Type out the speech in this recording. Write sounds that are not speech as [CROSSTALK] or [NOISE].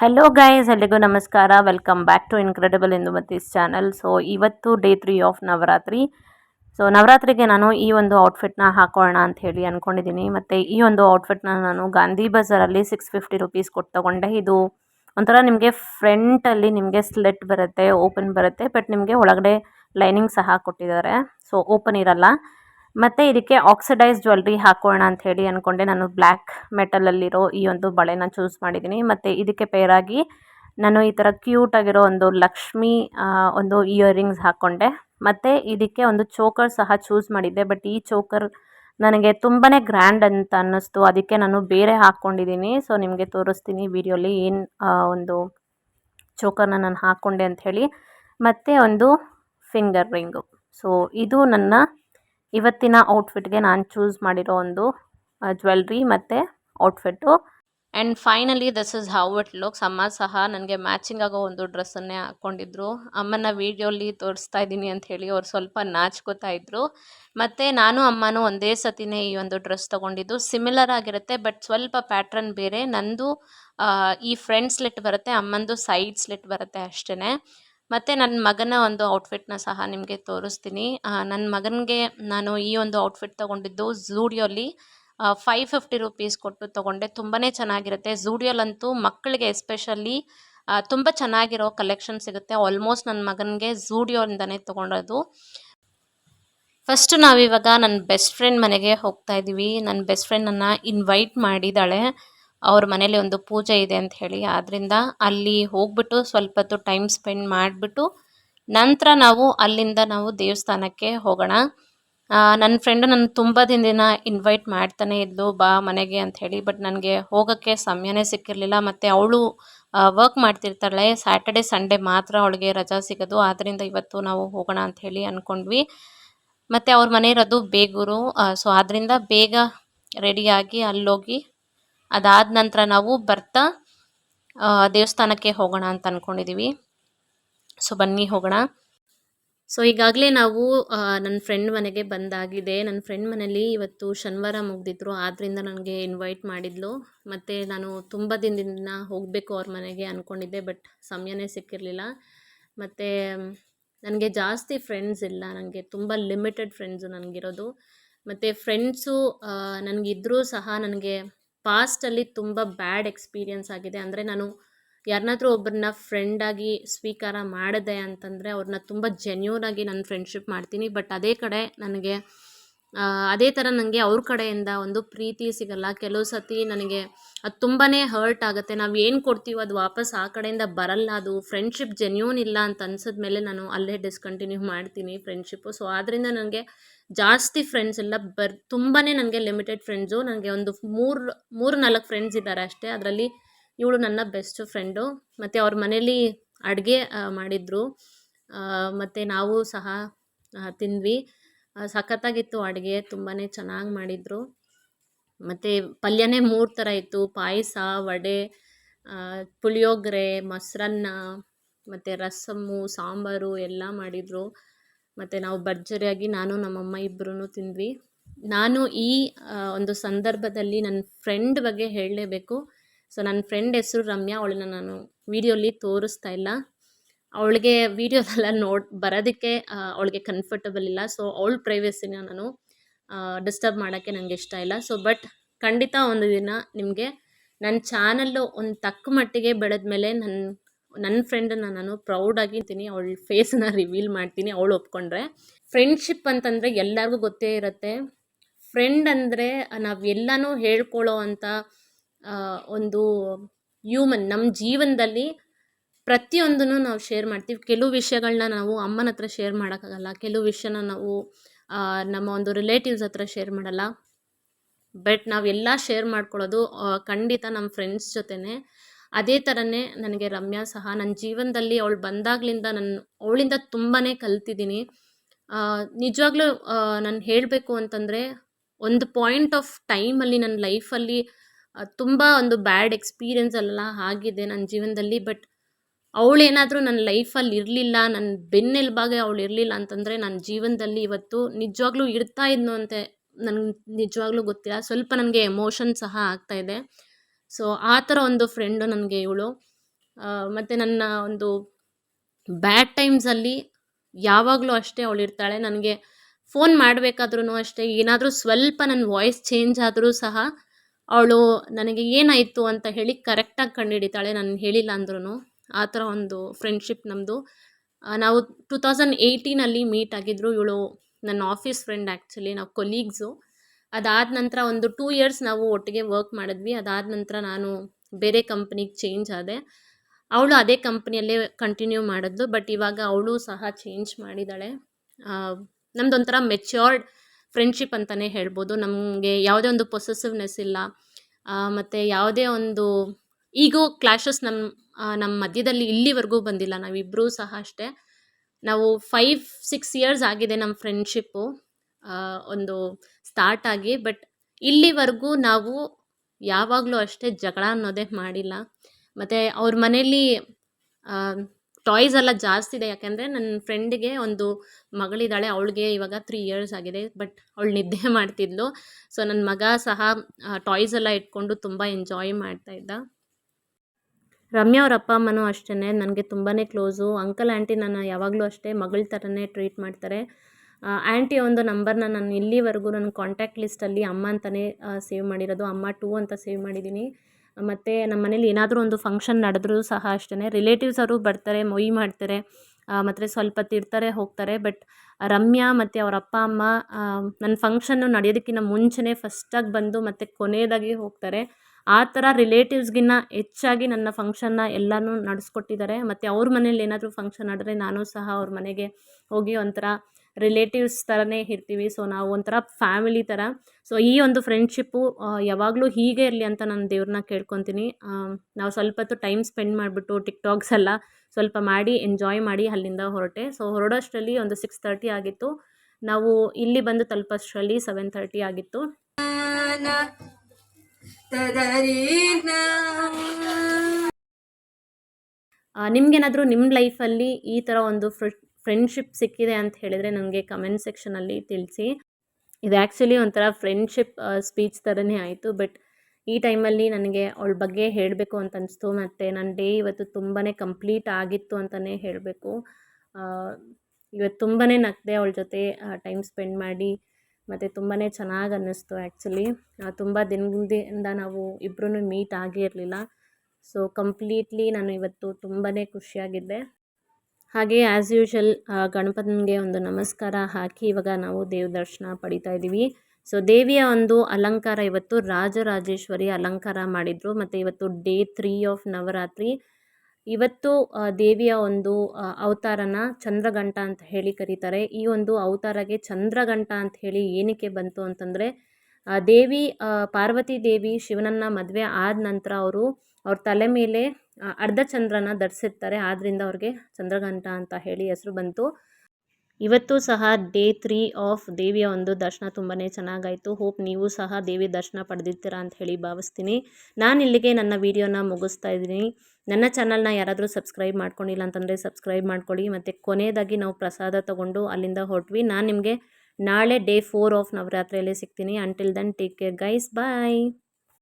Hello guys ಎಲ್ಲಿಗೂ ನಮಸ್ಕಾರ. Welcome back to incredible is channel so ಇವತ್ತು day three of Navratri so ನವರಾತ್ರಿಗೆ ನಾನು ಈ ಒಂದು ಔಟ್ಫಿಟ್ನ ಹಾಕೋಣ ಅಂತ ಹೇಳಿ ಅಂದ್ಕೊಂಡಿದ್ದೀನಿ ಮತ್ತು ಈ ಒಂದು ಔಟ್ಫಿಟ್ನ ನಾನು ಗಾಂಧಿ ಬಜಾರಲ್ಲಿ ಸಿಕ್ಸ್ ಫಿಫ್ಟಿ ರುಪೀಸ್ ಕೊಟ್ಟು ತೊಗೊಂಡೆ. ಇದು ಒಂಥರ ನಿಮಗೆ ಫ್ರಂಟಲ್ಲಿ ನಿಮಗೆ ಸ್ಲೆಟ್ ಬರುತ್ತೆ ಓಪನ್ ಬರುತ್ತೆ ಬಟ್ ನಿಮಗೆ ಒಳಗಡೆ ಲೈನಿಂಗ್ ಸಹ ಕೊಟ್ಟಿದ್ದಾರೆ. ಸೊ ಓಪನ್ ಇರಲ್ಲ. ಮತ್ತು ಇದಕ್ಕೆ ಆಕ್ಸಿಡೈಸ್ ಜ್ಯುವೆಲ್ರಿ ಹಾಕೋಣ ಅಂತ ಹೇಳಿ ಅಂದ್ಕೊಂಡೆ ನಾನು ಬ್ಲ್ಯಾಕ್ ಮೆಟಲಲ್ಲಿರೋ ಈ ಒಂದು ಬಳೆನ ಚೂಸ್ ಮಾಡಿದ್ದೀನಿ. ಮತ್ತು ಇದಕ್ಕೆ ಪೇರಾಗಿ ನಾನು ಈ ಥರ ಕ್ಯೂಟ್ ಆಗಿರೋ ಒಂದು ಲಕ್ಷ್ಮಿ ಒಂದು ಇಯರಿಂಗ್ಸ್ ಹಾಕ್ಕೊಂಡೆ ಮತ್ತು ಇದಕ್ಕೆ ಒಂದು ಚೋಕರ್ ಸಹ ಚೂಸ್ ಮಾಡಿದ್ದೆ. ಬಟ್ ಈ ಚೋಕರ್ ನನಗೆ ತುಂಬಾ ಗ್ರ್ಯಾಂಡ್ ಅಂತ ಅನ್ನಿಸ್ತು. ಅದಕ್ಕೆ ನಾನು ಬೇರೆ ಹಾಕ್ಕೊಂಡಿದ್ದೀನಿ ಸೊ ನಿಮಗೆ ತೋರಿಸ್ತೀನಿ ವಿಡಿಯೋಲಿ ಏನು ಒಂದು ಚೋಕರ್ನ ನಾನು ಹಾಕ್ಕೊಂಡೆ ಅಂತ ಹೇಳಿ. ಮತ್ತು ಒಂದು ಫಿಂಗರ್ ರಿಂಗು ಸೊ ಇದು ನನ್ನ ಇವತ್ತಿನ ಔಟ್ಫಿಟ್ಗೆ ನಾನು ಚೂಸ್ ಮಾಡಿರೋ ಒಂದು ಜ್ಯುವೆಲ್ರಿ ಮತ್ತು outfit. And finally this is how it looks ಅಮ್ಮ ಸಹ ನನಗೆ ಮ್ಯಾಚಿಂಗ್ ಆಗೋ ಒಂದು ಡ್ರೆಸ್ಸನ್ನೇ ಹಾಕ್ಕೊಂಡಿದ್ರು ಅಮ್ಮನ ವೀಡಿಯೋಲಿ ತೋರಿಸ್ತಾ ಇದ್ದೀನಿ ಅಂತ ಹೇಳಿ ಅವ್ರು ಸ್ವಲ್ಪ ನಾಚ್ಕೋತಾ ಇದ್ರು. ಮತ್ತು ನಾನು ಅಮ್ಮನೂ ಒಂದೇ ಸತಿನೇ ಈ ಒಂದು ಡ್ರೆಸ್ ತೊಗೊಂಡಿದ್ದು. ಸಿಮಿಲರ್ ಆಗಿರುತ್ತೆ ಬಟ್ ಸ್ವಲ್ಪ ಪ್ಯಾಟ್ರನ್ ಬೇರೆ. ನಂದು ಈ ಫ್ರಂಟ್ ಸ್ಲಿಟ್ ಬರುತ್ತೆ, ಅಮ್ಮಂದು ಸೈಡ್ ಸ್ಲಿಟ್ ಬರುತ್ತೆ ಅಷ್ಟೇ ಮತ್ತು ನನ್ನ ಮಗನ ಒಂದು ಔಟ್ಫಿಟ್ನ ಸಹ ನಿಮಗೆ ತೋರಿಸ್ತೀನಿ. ನನ್ನ ಮಗನಿಗೆ ನಾನು ಈ ಒಂದು ಔಟ್ಫಿಟ್ ತೊಗೊಂಡಿದ್ದು ಝೂಡಿಯೋಲಿ ಫೈವ್ ಫಿಫ್ಟಿ ರುಪೀಸ್ ಕೊಟ್ಟು ತೊಗೊಂಡೆ. ತುಂಬಾ ಚೆನ್ನಾಗಿರುತ್ತೆ. ಝೂಡಿಯೋಲಂತೂ ಮಕ್ಕಳಿಗೆ ಎಸ್ಪೆಷಲಿ ತುಂಬ ಚೆನ್ನಾಗಿರೋ ಕಲೆಕ್ಷನ್ ಸಿಗುತ್ತೆ. ಆಲ್ಮೋಸ್ಟ್ ನನ್ನ ಮಗನಿಗೆ ಝೂಡಿಯೋಯಿಂದನೇ ತೊಗೊಂಡೋದು ಫಸ್ಟ್ ನಾವಿವಾಗ ನನ್ನ ಬೆಸ್ಟ್ ಫ್ರೆಂಡ್ ಮನೆಗೆ ಹೋಗ್ತಾ ಇದ್ದೀವಿ ನನ್ನ ಬೆಸ್ಟ್ ಫ್ರೆಂಡನ್ನು ಇನ್ವೈಟ್ ಮಾಡಿದ್ದಾಳೆ. ಅವ್ರ ಮನೇಲಿ ಒಂದು ಪೂಜೆ ಇದೆ ಅಂತ ಹೇಳಿ. ಆದ್ದರಿಂದ ಅಲ್ಲಿ ಹೋಗ್ಬಿಟ್ಟು ಸ್ವಲ್ಪ ಹೊತ್ತು ಟೈಮ್ ಸ್ಪೆಂಡ್ ಮಾಡಿಬಿಟ್ಟು ನಂತರ ನಾವು ಅಲ್ಲಿಂದ ನಾವು ದೇವಸ್ಥಾನಕ್ಕೆ ಹೋಗೋಣ. ನನ್ನ ಫ್ರೆಂಡು ನನ್ನ ತುಂಬ ದಿನ ಇನ್ವೈಟ್ ಮಾಡ್ತಾನೆ ಇದ್ಲು, ಬಾ ಮನೆಗೆ ಅಂತ ಹೇಳಿ. ಬಟ್ ನನಗೆ ಹೋಗೋಕ್ಕೆ ಸಮಯನೇ ಸಿಕ್ಕಿರಲಿಲ್ಲ. ಮತ್ತು ಅವಳು ವರ್ಕ್ ಮಾಡ್ತಿರ್ತಾಳೆ. ಸ್ಯಾಟರ್ಡೆ ಸಂಡೇ ಮಾತ್ರ ಅವಳಿಗೆ ರಜಾ ಸಿಗೋದು. ಆದ್ದರಿಂದ ಇವತ್ತು ನಾವು ಹೋಗೋಣ ಅಂತ ಹೇಳಿ ಅಂದ್ಕೊಂಡ್ವಿ ಮತ್ತು ಅವ್ರ ಮನೆ ಇರೋದು ಬೇಗೂರು. ಸೊ ಆದ್ದರಿಂದ ಬೇಗ ರೆಡಿಯಾಗಿ ಅಲ್ಲೋಗಿ ಅದಾದ ನಂತರ ನಾವು ಬರ್ತಾ ದೇವಸ್ಥಾನಕ್ಕೆ ಹೋಗೋಣ ಅಂತ ಅಂದ್ಕೊಂಡಿದ್ದೀವಿ ಸೊ, ಬನ್ನಿ ಹೋಗೋಣ. ಸೊ, ಈಗಾಗಲೇ ನಾವು ನನ್ನ ಫ್ರೆಂಡ್ ಮನೆಗೆ ಬಂದಾಗಿದೆ. ನನ್ನ ಫ್ರೆಂಡ್ ಮನೇಲಿ ಇವತ್ತು ಶನಿವಾರ ಮುಗ್ದಿದ್ರು. ಆದ್ದರಿಂದ ನನಗೆ ಇನ್ವೈಟ್ ಮಾಡಿದ್ಲು. ಮತ್ತು ನಾನು ತುಂಬ ದಿನದಿಂದ ಹೋಗಬೇಕು ಅವ್ರ ಮನೆಗೆ ಅಂದ್ಕೊಂಡಿದ್ದೆ ಬಟ್ ಸಮಯನೇ ಸಿಕ್ಕಿರಲಿಲ್ಲ. ಮತ್ತು, ನನಗೆ ಜಾಸ್ತಿ ಫ್ರೆಂಡ್ಸ್ ಇಲ್ಲ. ನನಗೆ ತುಂಬ ಲಿಮಿಟೆಡ್ ಫ್ರೆಂಡ್ಸು ನನಗಿರೋದು. ಮತ್ತು ಫ್ರೆಂಡ್ಸು ನನಗಿದ್ರೂ ಸಹ ನನಗೆ ಪಾಸ್ಟಲ್ಲಿ ತುಂಬ ಬ್ಯಾಡ್ ಎಕ್ಸ್ಪೀರಿಯನ್ಸ್ ಆಗಿದೆ. ಅಂದರೆ ನಾನು ಯಾರನ್ನಾದ್ರೂ ಒಬ್ಬರನ್ನ ಫ್ರೆಂಡಾಗಿ ಸ್ವೀಕಾರ ಮಾಡಿದೆ ಅಂತಂದರೆ ಅವ್ರನ್ನ ತುಂಬ ಜೆನ್ಯೂನ್ ಆಗಿ ನಾನು ಫ್ರೆಂಡ್ಶಿಪ್ ಮಾಡ್ತೀನಿ. ಬಟ್ ಅದೇ ಕಡೆ ನನಗೆ ಅದೇ ಥರ ನನಗೆ ಅವ್ರ ಕಡೆಯಿಂದ ಒಂದು ಪ್ರೀತಿ ಸಿಗಲ್ಲ. ಕೆಲವು ಸತಿ ನನಗೆ ಅದು ತುಂಬಾ ಹರ್ಟ್ ಆಗುತ್ತೆ. ನಾವು ಏನು ಕೊಡ್ತೀವೋ ಅದು ವಾಪಸ್ ಆ ಕಡೆಯಿಂದ ಬರಲ್ಲ. ಅದು ಫ್ರೆಂಡ್ಶಿಪ್ ಜೆನ್ಯೂನ್ ಇಲ್ಲ ಅಂತ ಅನ್ಸಿದ್ಮೇಲೆ ನಾನು ಅಲ್ಲೇ ಡಿಸ್ಕಂಟಿನ್ಯೂ ಮಾಡ್ತೀನಿ ಫ್ರೆಂಡ್ಶಿಪ್ಪು ಸೊ ಆದ್ದರಿಂದ ನನಗೆ ಜಾಸ್ತಿ ಫ್ರೆಂಡ್ಸ್ ಇಲ್ಲ. ಬರ್ ತುಂಬಾ ನನಗೆ ಲಿಮಿಟೆಡ್ ಫ್ರೆಂಡ್ಸು ನನಗೆ ಒಂದು ಮೂರು ಮೂರು ನಾಲ್ಕು ಫ್ರೆಂಡ್ಸ್ ಇದ್ದಾರೆ ಅಷ್ಟೇ. ಅದರಲ್ಲಿ ಇವಳು ನನ್ನ ಬೆಸ್ಟ್ ಫ್ರೆಂಡು ಮತ್ತು ಅವ್ರ ಮನೇಲಿ ಅಡುಗೆ ಮಾಡಿದರು. ಮತ್ತು ನಾವು ಸಹ ತಿಂದ್ವಿ. ಸಖತ್ತಾಗಿತ್ತು ಅಡುಗೆ ತುಂಬಾ ಚೆನ್ನಾಗಿ ಮಾಡಿದರು. ಮತ್ತು ಪಲ್ಯನೇ ಮೂರು ಥರ ಇತ್ತು. ಪಾಯಸ, ವಡೆ ಪುಳಿಯೋಗರೆ, ಮೊಸರನ್ನ, ಮತ್ತು ರಸಮ್ಮು, ಸಾಂಬಾರು ಎಲ್ಲ ಮಾಡಿದರು. ಮತ್ತು ನಾವು ಭರ್ಜರಿಯಾಗಿ ನಾನು, ನಮ್ಮಮ್ಮ ಇಬ್ಬರೂ ತಿಂದ್ವಿ. ನಾನು ಈ ಒಂದು ಸಂದರ್ಭದಲ್ಲಿ ನನ್ನ ಫ್ರೆಂಡ್ ಬಗ್ಗೆ ಹೇಳಲೇಬೇಕು. ಸೊ ನನ್ನ ಫ್ರೆಂಡ್ ಹೆಸರು ರಮ್ಯಾ. ಅವಳನ್ನ ನಾನು ವೀಡಿಯೋಲಿ ತೋರಿಸ್ತಾ ಇಲ್ಲ. ಅವಳಿಗೆ ವೀಡಿಯೋದೆಲ್ಲ [LAUGHS] ನೋಡಿ, ಬರೋದಕ್ಕೆ ಅವಳಿಗೆ ಕನ್ಫರ್ಟಬಲ್ ಇಲ್ಲ. ಸೊ ಅವಳ ಪ್ರೈವೇಸಿನ ನಾನು ಡಿಸ್ಟರ್ಬ್ ಮಾಡೋಕ್ಕೆ ನನಗೆ ಇಷ್ಟ ಇಲ್ಲ. ಸೊ ಬಟ್ ಖಂಡಿತ ಒಂದು ದಿನ ನಿಮಗೆ ನನ್ನ ಚಾನಲ್ಲು ಒಂದು ತಕ್ಕ ಮಟ್ಟಿಗೆ ಬೆಳೆದ ಮೇಲೆ ನನ್ನ ನನ್ನ ಫ್ರೆಂಡನ್ನು ನಾನು ಪ್ರೌಡಾಗಿ ಇರ್ತೀನಿ. ಅವಳ ಫೇಸನ್ನ ರಿವೀಲ್ ಮಾಡ್ತೀನಿ, ಅವಳು ಒಪ್ಕೊಂಡ್ರೆ. ಫ್ರೆಂಡ್ಶಿಪ್ ಅಂತಂದರೆ ಎಲ್ಲರಿಗೂ ಗೊತ್ತೇ ಇರುತ್ತೆ. ಫ್ರೆಂಡ್ ಅಂದರೆ ನಾವು ಎಲ್ಲನೂ ಹೇಳ್ಕೊಳ್ಳೋ ಅಂಥ ಒಂದು ಹ್ಯೂಮನ್ ನಮ್ಮ ಜೀವನದಲ್ಲಿ ಪ್ರತಿಯೊಂದನ್ನು ನಾವು ಶೇರ್ ಮಾಡ್ತೀವಿ. ಕೆಲವು ವಿಷಯಗಳನ್ನ ನಾವು ಅಮ್ಮನ ಹತ್ರ ಶೇರ್ ಮಾಡೋಕ್ಕಾಗಲ್ಲ. ಕೆಲವು ವಿಷಯನ ನಾವು ನಮ್ಮ ಒಂದು ರಿಲೇಟಿವ್ಸ್ ಹತ್ರ ಶೇರ್ ಮಾಡಲ್ಲ. ಬಟ್ ನಾವೆಲ್ಲ ಶೇರ್ ಮಾಡ್ಕೊಳ್ಳೋದು ಖಂಡಿತ ನಮ್ಮ ಫ್ರೆಂಡ್ಸ್ ಜೊತೆನೇ. ಅದೇ ಥರನೇ ನನಗೆ ರಮ್ಯಾ ಸಹ ನನ್ನ ಜೀವನದಲ್ಲಿ ಅವಳು ಬಂದಾಗ್ಲಿಂದ ನನ್ನ ಅವಳಿಂದ ತುಂಬಾ ಕಲ್ತಿದ್ದೀನಿ. ನಿಜವಾಗ್ಲೂ ನಾನು ಹೇಳಬೇಕು ಅಂತಂದರೆ, ಒಂದು ಪಾಯಿಂಟ್ ಆಫ್ ಟೈಮಲ್ಲಿ ನನ್ನ ಲೈಫಲ್ಲಿ ತುಂಬ ಒಂದು ಬ್ಯಾಡ್ ಎಕ್ಸ್ಪೀರಿಯನ್ಸ್ ಎಲ್ಲ ಆಗಿದೆ ನನ್ನ ಜೀವನದಲ್ಲಿ. ಬಟ್ ಅವಳೇನಾದರೂ ನನ್ನ ಲೈಫಲ್ಲಿ ಇರಲಿಲ್ಲ, ನನ್ನ ಬೆನ್ನೆಲುಬಾಗೆ ಅವಳು ಇರಲಿಲ್ಲ ಅಂತಂದರೆ ನನ್ನ ಜೀವನದಲ್ಲಿ ಇವತ್ತು ನಿಜವಾಗ್ಲೂ ಇರ್ತಾ ಇದ್ನು ಅಂತ. ನನಗೆ ನಿಜವಾಗ್ಲೂ ಗೊತ್ತಿಲ್ಲ. ಸ್ವಲ್ಪ ನನಗೆ ಎಮೋಷನ್ ಸಹ ಆಗ್ತಾಯಿದೆ ಸೊ, ಆ ಥರ ಒಂದು ಫ್ರೆಂಡು ನನಗೆ ಇವಳು. ಮತ್ತು ನನ್ನ ಒಂದು ಬ್ಯಾಡ್ ಟೈಮ್ಸಲ್ಲಿ ಯಾವಾಗಲೂ ಅಷ್ಟೇ ಅವಳು ಇರ್ತಾಳೆ. ನನಗೆ ಫೋನ್ ಮಾಡಬೇಕಾದ್ರೂ ಅಷ್ಟೇ, ಏನಾದರೂ ಸ್ವಲ್ಪ ನನ್ನ ವಾಯ್ಸ್ ಚೇಂಜ್ ಆದರೂ ಸಹ ಅವಳು ನನಗೆ ಏನಾಯಿತು ಅಂತ ಹೇಳಿ ಕರೆಕ್ಟಾಗಿ ಕಂಡುಹಿಡಿತಾಳೆ. ನಾನು ಹೇಳಿಲ್ಲ ಅಂದ್ರೂ ಆ ಥರ ಒಂದು ಫ್ರೆಂಡ್ಶಿಪ್ ನಮ್ಮದು ನಾವು ಟು ತೌಸಂಡ್ ಏಯ್ಟೀನಲ್ಲಿ ಮೀಟ್ ಆಗಿದ್ದರು ಇವಳು ನನ್ನ ಆಫೀಸ್ ಫ್ರೆಂಡ್ ಆ್ಯಕ್ಚುಲಿ ನಾವು ಕೊಲೀಗ್ಸು ಅದಾದ ನಂತರ ಒಂದು ಟೂ ಇಯರ್ಸ್ ನಾವು ಒಟ್ಟಿಗೆ ವರ್ಕ್ ಮಾಡಿದ್ವಿ. ಅದಾದ ನಂತರ ನಾನು ಬೇರೆ ಕಂಪ್ನಿಗೆ ಚೇಂಜ್ ಆದೆ. ಅವಳು ಅದೇ ಕಂಪ್ನಿಯಲ್ಲೇ ಕಂಟಿನ್ಯೂ ಮಾಡಿದ್ಲು ಬಟ್ ಇವಾಗ ಅವಳು ಸಹ ಚೇಂಜ್ ಮಾಡಿದ್ದಾಳೆ ನಮ್ಮದೊಂಥರ ಮೆಚ್ಯೂರ್ಡ್ ಫ್ರೆಂಡ್ಶಿಪ್ ಅಂತಲೇ ಹೇಳ್ಬೋದು. ನಮಗೆ ಯಾವುದೇ ಒಂದು ಪೊಸೆಸಿವ್ನೆಸ್ ಇಲ್ಲ. ಮತ್ತು ಯಾವುದೇ ಒಂದು ಈಗೋ ಕ್ಲಾಶಸ್ ನಮ್ಮ ನಮ್ಮ ಮಧ್ಯದಲ್ಲಿ ಇಲ್ಲಿವರೆಗೂ ಬಂದಿಲ್ಲ. ನಾವಿಬ್ಬರೂ ಸಹ ಅಷ್ಟೇ. ನಾವು ಫೈವ್ ಸಿಕ್ಸ್ ಇಯರ್ಸ್ ಆಗಿದೆ ನಮ್ಮ ಫ್ರೆಂಡ್ಶಿಪ್ಪು ಒಂದು ಸ್ಟಾರ್ಟ್ ಆಗಿ ಬಟ್ ಇಲ್ಲಿವರೆಗೂ ನಾವು ಯಾವಾಗಲೂ ಅಷ್ಟೇ ಜಗಳ ಅನ್ನೋದೇ ಮಾಡಿಲ್ಲ. ಮತ್ತು ಅವ್ರ ಮನೇಲಿ ಟಾಯ್ಸ್ ಎಲ್ಲ ಜಾಸ್ತಿ ಇದೆ. ಯಾಕೆಂದರೆ ನನ್ನ ಫ್ರೆಂಡಿಗೆ ಒಂದು ಮಗಳಿದ್ದಾಳೆ, ಅವಳಿಗೆ ಇವಾಗ ತ್ರೀ ಇಯರ್ಸ್ ಆಗಿದೆ ಬಟ್ ಅವಳು ನಿದ್ದೆ [LAUGHS] ಮಾಡ್ತಿದ್ಲು. ಸೊ ನನ್ನ ಮಗ ಸಹ ಟಾಯ್ಸ್ ಎಲ್ಲ ಇಟ್ಕೊಂಡು ತುಂಬ ಎಂಜಾಯ್ ಮಾಡ್ತಾ ಇದ್ದ. ರಮ್ಯಾ ಅವ್ರ ಅಪ್ಪ ಅಮ್ಮನೂ ಅಷ್ಟೇ ನನಗೆ ತುಂಬಾ ಕ್ಲೋಸು. ಅಂಕಲ್, ಆಂಟಿ ನನ್ನ ಯಾವಾಗಲೂ ಅಷ್ಟೇ ಮಗಳ ಥರನೇ ಟ್ರೀಟ್ ಮಾಡ್ತಾರೆ. ಆಂಟಿ ಒಂದು ನಂಬರ್ನ ನಾನು ಇಲ್ಲಿವರೆಗೂ ನನ್ನ ಕಾಂಟ್ಯಾಕ್ಟ್ ಲಿಸ್ಟಲ್ಲಿ ಅಮ್ಮ ಅಂತಲೇ ಸೇವ್ ಮಾಡಿರೋದು. ಅಮ್ಮ ಟೂ ಅಂತ ಸೇವ್ ಮಾಡಿದ್ದೀನಿ. ಮತ್ತು ನಮ್ಮ ಮನೇಲಿ ಏನಾದರೂ ಒಂದು ಫಂಕ್ಷನ್ ನಡೆದ್ರೂ ಸಹ ಅಷ್ಟೇ ರಿಲೇಟಿವ್ಸ್ ಅವರು ಬರ್ತಾರೆ, ಮೊಯ್ ಮಾಡ್ತಾರೆ ಮತ್ತು ಸ್ವಲ್ಪ ತಿರ್ತಾರೆ, ಹೋಗ್ತಾರೆ. ಬಟ್ ರಮ್ಯಾ ಮತ್ತು ಅವ್ರ ಅಪ್ಪ, ಅಮ್ಮ ನನ್ನ ಫಂಕ್ಷನ್ನು ನಡೆಯೋದಕ್ಕಿಂತ ಮುಂಚೆನೇ ಫಸ್ಟಾಗಿ ಬಂದು ಮತ್ತು ಕೊನೆಯದಾಗಿ ಹೋಗ್ತಾರೆ. ಆ ಥರ ರಿಲೇಟಿವ್ಸ್ಗಿನ್ನ ಹೆಚ್ಚಾಗಿ ನನ್ನ ಫಂಕ್ಷನ್ನ ಎಲ್ಲನೂ ನಡೆಸ್ಕೊಟ್ಟಿದ್ದಾರೆ. ಮತ್ತು ಅವ್ರ ಮನೇಲಿ ಏನಾದರೂ ಫಂಕ್ಷನ್ ಆದರೆ ನಾನು ಸಹ ಅವ್ರ ಮನೆಗೆ ಹೋಗಿ ಒಂಥರ ರಿಲೇಟಿವ್ಸ್ ಥರನೇ ಇರ್ತೀವಿ. ಸೊ ನಾವು ಒಂಥರ ಫ್ಯಾಮಿಲಿ ಥರ. ಸೊ ಈ ಒಂದು ಫ್ರೆಂಡ್ಶಿಪ್ಪು ಯಾವಾಗಲೂ ಹೀಗೆ ಇರಲಿ ಅಂತ ನಾನು ದೇವ್ರನ್ನ ಕೇಳ್ಕೊತೀನಿ. ನಾವು ಸ್ವಲ್ಪ ಹೊತ್ತು ಟೈಮ್ ಸ್ಪೆಂಡ್ ಮಾಡಿಬಿಟ್ಟು ಟಿಕ್ಟಾಕ್ಸ್ ಎಲ್ಲ ಸ್ವಲ್ಪ ಮಾಡಿ ಎಂಜಾಯ್ ಮಾಡಿ ಅಲ್ಲಿಂದ ಹೊರಟೆ. ಸೊ ಹೊರಡೋಷ್ಟರಲ್ಲಿ ಒಂದು ಸಿಕ್ಸ್ ತರ್ಟಿ ಆಗಿತ್ತು. ನಾವು ಇಲ್ಲಿ ಬಂದು ತಲುಪೋಷ್ಟರಲ್ಲಿ ಸೆವೆನ್ ತರ್ಟಿ ಆಗಿತ್ತು. ನಿಮ್ಗೇನಾದರೂ ನಿಮ್ಮ ಲೈಫಲ್ಲಿ ಈ ಥರ ಒಂದು ಫ್ರೆಂಡ್ಶಿಪ್ ಸಿಕ್ಕಿದೆ ಅಂತ ಹೇಳಿದರೆ ನನಗೆ ಕಮೆಂಟ್ ಸೆಕ್ಷನಲ್ಲಿ ತಿಳಿಸಿ. ಇದು ಆ್ಯಕ್ಚುಲಿ ಒಂಥರ ಫ್ರೆಂಡ್ಶಿಪ್ ಸ್ಪೀಚ್ ಥರನೇ ಆಯಿತು, ಬಟ್ ಈ ಟೈಮಲ್ಲಿ ನನಗೆ ಅವಳ ಬಗ್ಗೆ ಹೇಳಬೇಕು ಅಂತ ಅನಿಸ್ತು, ಮತ್ತು ನನ್ನ ಡೇ ಇವತ್ತು ತುಂಬಾ ಕಂಪ್ಲೀಟ್ ಆಗಿತ್ತು ಅಂತಲೇ ಹೇಳಬೇಕು. ಇವತ್ತು ತುಂಬಾ ನಗ್ದೆ ಅವಳ ಜೊತೆ ಟೈಮ್ ಸ್ಪೆಂಡ್ ಮಾಡಿ. ಮತ್ತು ತುಂಬಾ ಚೆನ್ನಾಗಿ ಅನ್ನಿಸ್ತು ಆ್ಯಕ್ಚುಲಿ ತುಂಬ ದಿನದಿಂದ ನಾವು ಇಬ್ಬರೂ ಮೀಟ್ ಆಗಿರಲಿಲ್ಲ ಸೊ ಕಂಪ್ಲೀಟ್ಲಿ ನಾನು ಇವತ್ತು ತುಂಬಾ ಖುಷಿಯಾಗಿದ್ದೆ. ಹಾಗೆ ಆ್ಯಸ್ ಯೂಶಲ್ ಗಣಪತಿಗೆ ಒಂದು ನಮಸ್ಕಾರ ಹಾಕಿ ಇವಾಗ ನಾವು ದೇವ ದರ್ಶನ ಪಡಿತಾ ಇದ್ದೀವಿ ಸೊ ದೇವಿಯ ಒಂದು ಅಲಂಕಾರ ಇವತ್ತು ರಾಜರಾಜೇಶ್ವರಿ ಅಲಂಕಾರ ಮಾಡಿದರು. ಮತ್ತು ಇವತ್ತು ಡೇ ತ್ರೀ ಆಫ್ ನವರಾತ್ರಿ. ಇವತ್ತು ದೇವಿಯ ಒಂದು ಅವತಾರನ ಚಂದ್ರಗಂಟ ಅಂತ ಹೇಳಿ ಕರೀತಾರೆ. ಈ ಒಂದು ಅವತಾರಗೆ ಚಂದ್ರಗಂಟ ಅಂತ ಹೇಳಿ ಏನಕ್ಕೆ ಬಂತು ಅಂತಂದರೆ ದೇವಿ ಪಾರ್ವತಿ ದೇವಿ ಶಿವನನ್ನು ಮದುವೆ ಆದ ನಂತರ ಅವರು, ಅವ್ರ ತಲೆ ಮೇಲೆ ಅರ್ಧ ಚಂದ್ರನ ಧರಿಸಿರ್ತಾರೆ. ಆದ್ದರಿಂದ ಅವ್ರಿಗೆ ಚಂದ್ರಗಂಟ ಅಂತ ಹೇಳಿ ಹೆಸರು ಬಂತು. ಇವತ್ತು ಸಹ ಡೇ ತ್ರೀ ಆಫ್ ದೇವಿಯ ಒಂದು ದರ್ಶನ ತುಂಬಾ ಚೆನ್ನಾಗಾಯಿತು. ಹೋಪ್ ನೀವು ಸಹ ದೇವಿ ದರ್ಶನ ಪಡೆದಿರ್ತೀರಾ ಅಂತ ಹೇಳಿ ಭಾವಿಸ್ತೀನಿ. ನಾನು ಇಲ್ಲಿಗೆ ನನ್ನ ವೀಡಿಯೋನ ಮುಗಿಸ್ತಾ ಇದ್ದೀನಿ. ನನ್ನ ಚಾನಲ್ನ ಯಾರಾದರೂ ಸಬ್ಸ್ಕ್ರೈಬ್ ಮಾಡ್ಕೊಂಡಿಲ್ಲ ಅಂತಂದರೆ ಸಬ್ಸ್ಕ್ರೈಬ್ ಮಾಡ್ಕೊಳ್ಳಿ. ಮತ್ತು ಕೊನೆಯದಾಗಿ ನಾವು ಪ್ರಸಾದ ತಗೊಂಡು ಅಲ್ಲಿಂದ ಹೊರಟ್ವಿ. ನಾನು ನಿಮಗೆ ನಾಳೆ ಡೇ ಫೋರ್ ಆಫ್ ನವರಾತ್ರಿಯಲ್ಲಿ ಸಿಗ್ತೀನಿ. Until then take care guys bye